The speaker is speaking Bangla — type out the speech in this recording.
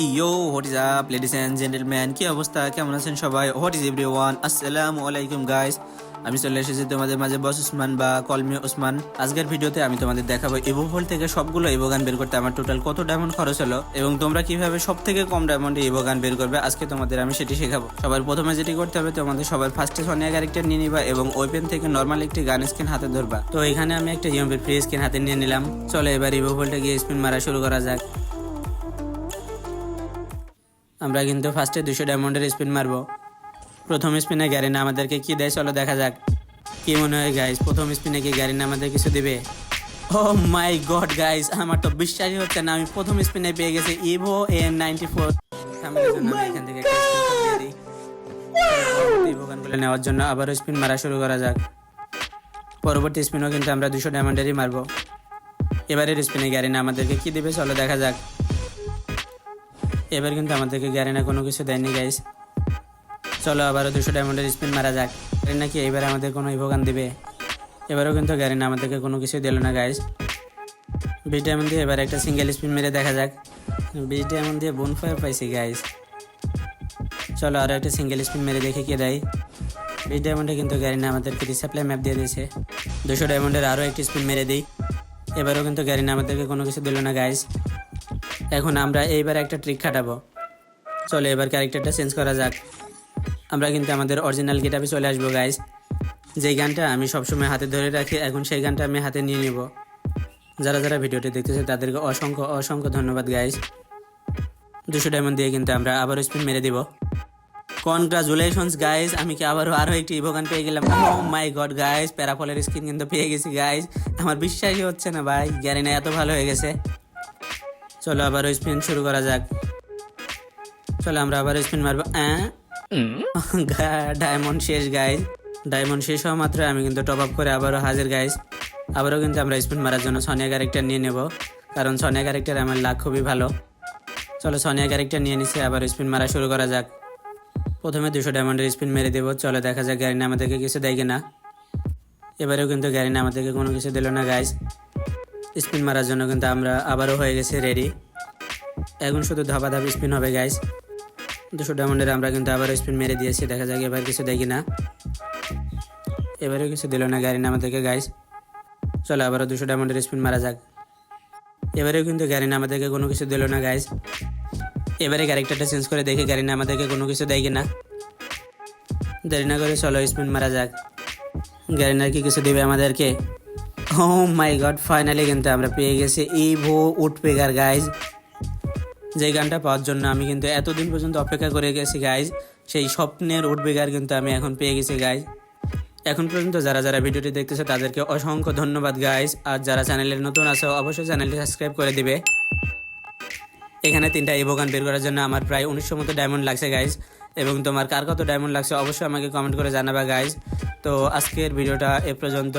Yo what is up ladies and gentleman কি অবস্থা কেমন আছেন সবাই হোয়াট ইজ এভরি ওয়ান আসসালামু আলাইকুম গাইস আমি চলে এসেছি তোমাদের মাঝে বস উসমান বা কলমি উসমান আজকের ভিডিওতে আমি তোমাদের দেখাবো ইভো ভোল থেকে সবগুলো ইভো গান বের করতে আমার টোটাল কত ডায়মন্ড খরচ হলো এবং তোমরা কীভাবে সব থেকে কম ডায়মন্ডে ইভো গান বের করবে আজকে তোমাদের আমি সেটি শেখাবো সবার প্রথমে যেটি করতে হবে তোমাদের সবার ফার্স্টে সোনিয়া ক্যারেক্টার নিয়ে নিবা এবং ওপেন থেকে নর্মাল একটি গান স্ক্রিন হাতে ধরবা তো এখানে আমি একটা ইএমপি ফ্রি স্ক্রিন হাতে নিয়ে নিলাম চলো এবার ইভো ভোল্টে গিয়ে স্পিন মারা শুরু করা যাক আমরা কিন্তু ফার্স্টে দুশো ডায়মন্ডের স্পিন মারবো। প্রথম স্পিনে গ্যারিনা আমাদেরকে কি দেয় চলো দেখা যাক। কি মনে হয় গাইস প্রথম স্পিনে কি গ্যারিনা আমাদের কিছু দিবে? ও মাই গড গাইস আমার তো বিশ্বাসই হচ্ছে না আমি প্রথম স্পিনে পেয়ে গেছি ইভো এম নাইনটি ফোর এখান থেকে ইভো গানগুলো নেওয়ার জন্য আবারও স্পিন মারা শুরু করা যাক। পরবর্তী স্পিনও কিন্তু আমরা দুশো ডায়মন্ডেরই মারবো। এবারের স্পিনে গ্যারিনা আমাদেরকে কি দিবে চলো দেখা যাক। এবার কিন্তু আমাদেরকে গ্যারেনা কোনো কিছু দেয়নি গাইস চলো আবারও দুশো ডায়মন্ডের স্পিন মারা যাক। গ্যারেনা কি এবার আমাদের কোনো ইভোগান দিবে? এবারও কিন্তু গ্যারেনা আমাদেরকে কোনো কিছু দিল না গাইস বিশ ডায়মন্ড দিয়ে এবার একটা সিঙ্গেল স্পিন মেরে দেখা যাক। বিশ ডায়মন্ড দিয়ে বোন ফায়ার পাইছি গাইস চলো আরও একটা সিঙ্গেল স্পিন মেরে দেখে কে দেয়। বিশ ডায়মন্ডে কিন্তু গ্যারিনা আমাদেরকে রিসাপ্লাই ম্যাপ দিয়ে দিয়েছে। দুশো ডায়মন্ডের আরও একটি স্পিন মেরে দিই। এবারও কিন্তু গ্যারিনা আমাদেরকে কোনো কিছু দিল না গাইস এখন আমরা এইবার একটা ট্রিক খাটাবো। চলো এবার ক্যারেক্টারটা চেঞ্জ করা যাক। আমরা কিন্তু আমাদের অরিজিনাল গেটাপে চলে আসব গাইজ যেই গানটা আমি সবসময় হাতে ধরে রাখি, এখন সেই গানটা আমি হাতে নিয়ে নিব। যারা যারা ভিডিওটি দেখতেছে, তাদেরকে অসংখ্য অসংখ্য ধন্যবাদ গাইজ দুশো ডায়মন্ড দিয়ে কিন্তু আমরা আবারও স্পিন মেরে দিব। কনগ্রাচুলেশনস গাইজ আমি কি আবারও আরও একটি ইভোগান পেয়ে গেলাম? ও মাই গড গাইজ প্যারাফলের স্কিন কিন্তু পেয়ে গেছি গাইজ আমার বিশ্বাসই হচ্ছে না, ভাই। গ্যারিনা এত ভালো হয়ে গেছে। চলো আবার স্পিন শুরু করা যাক। চলো আমরা আবার স্পিন মারবো। ডায়মন্ড শেষ গাইজ ডায়মন্ড শেষ হওয়া মাত্র আমি কিন্তু টপ আপ করে আবারও হাজির গাইজ আবারও কিন্তু আমরা স্পিন মারার জন্য সোনিয়া ক্যারেক্টার নিয়ে নেব। কারণ সোনিয়া ক্যারেক্টার আমার লাখ খুবই ভালো। চলো সোনিয়া ক্যারেক্টার নিয়ে নিচ্ছে আবার স্পিন মারা শুরু করা যাক। প্রথমে দুশো ডায়মন্ডের স্পিন মেরে দেবো। চলো দেখা যাক গাড়ি আমাদেরকে কিছু দেয় কিনা। এবারেও কিন্তু গাড়ি আমাদেরকে কোনো কিছু দিল না গাইজ স্পিন মারার জন্য কিন্তু আমরা আবারও হয়ে গেছি রেডি এখন শুধু ধাপা ধাপ স্পিন হবে গাইস দুশো ডায়মন্ডের আমরা কিন্তু আবারও স্পিন মেরে দিয়েছি, দেখা যাক এবার কিছু দেখি না এবারেও কিছু দিল না গাড়ি আমাদেরকে গাইস চলো আবারও দুশো ডায়মন্ডের স্পিন মারা যাক। এবারেও কিন্তু গাড়ি আমাদেরকে কোনো কিছু দিল না গাইস এবারে ক্যারেক্টারটা চেঞ্জ করে দেখি গাড়ি আমাদেরকে কোনো কিছু দেয় কিনা। দেরি না করে চলো স্পিন মারা যাক। গাড়িনার কি কিছু দেবে আমাদেরকে? মাই গড ফাইনালি কিন্তু আমরা পেয়ে গেছি এই ভো ইভো উঠপেগার গাইজ যে গানটা পাওয়ার জন্য আমি কিন্তু এতদিন পর্যন্ত অপেক্ষা করে গেছি গাইজ সেই স্বপ্নের উঠবেগার কিন্তু আমি এখন পেয়ে গেছি গাইজ এখন পর্যন্ত যারা যারা ভিডিওটি দেখতেছে, তাদেরকে অসংখ্য ধন্যবাদ গাইজ আর যারা চ্যানেলের নতুন আছে, অবশ্যই চ্যানেলটি সাবস্ক্রাইব করে দিবে। এখানে তিনটা ইভো গান বের করার জন্য আমার প্রায় উনিশশো মতো ডায়মন্ড লাগছে গাইজ এবং তোমার কার কত ডায়মন্ড লাগছে, অবশ্যই আমাকে কমেন্ট করে জানাবা গাইজ তো আজকের ভিডিওটা এ পর্যন্ত